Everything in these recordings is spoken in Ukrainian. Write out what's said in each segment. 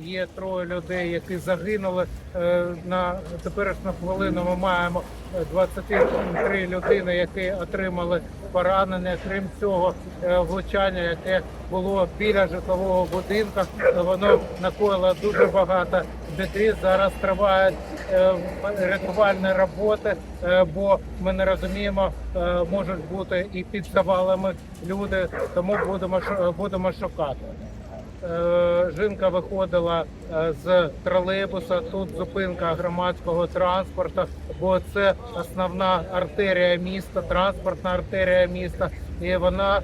Є троє людей, які загинули. Е, На теперішню хвилину ми маємо е, 23 людини, які отримали поранення. Крім цього, е, влучання, яке було біля житлового будинку, е, воно накоїло дуже багато біди. Зараз тривають е, рятувальні роботи, е, бо ми не розуміємо, е, можуть бути і під завалами люди, тому будемо будемо шукати. Жінка виходила е, з тролейбуса. Тут зупинка громадського транспорту, бо це основна артерія міста, транспортна артерія міста. І вона, е,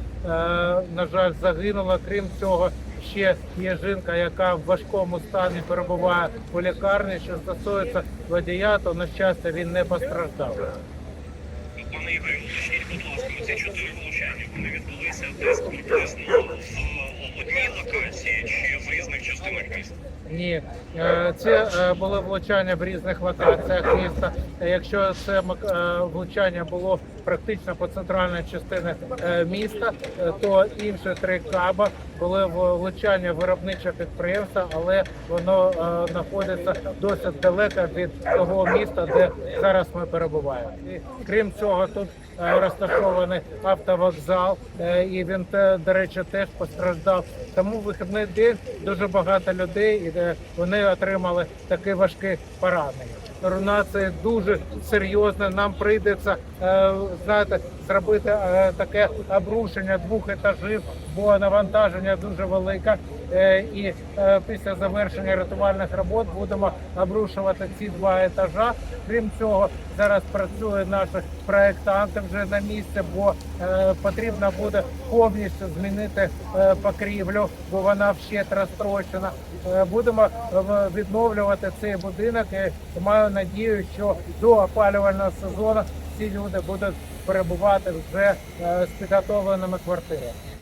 на жаль, загинула. Крім цього, ще є жінка, яка в важкому стані перебуває у лікарні. Що стосується водія, то на щастя він не постраждав. Пане Ігорю, уточніть, будь ласка, ці чотири влучання вони відбулися десь приблизно в одній локації чи в різних частинах міста? Ні, Е, це е, були влучання в різних локаціях міста. Е, Якщо це влучання було практично по центральній частині міста, то інші три каба були влучання виробничого підприємства, але воно знаходиться досить далеко від того міста, де зараз ми перебуваємо. І крім цього, тут розташований автовокзал, і він до речі, теж постраждав. Тому вихідний день дуже багато людей і де вони отримали такі важкі поранення. Руйнація дуже серйозна. Нам прийдеться е, знаєте, зробити е, таке обрушення двох етажів, бо навантаження дуже велике. Е, і після завершення рятувальних робот будемо обрушувати ці два етажа. Крім цього, зараз працюють наші проєктанти вже на місці, бо потрібно буде повністю змінити покрівлю, бо вона вщент розтрощена. Будемо відновлювати цей будинок маю надію, що до опалювального сезону всі люди будуть перебувати вже е, з підготовленими квартирами.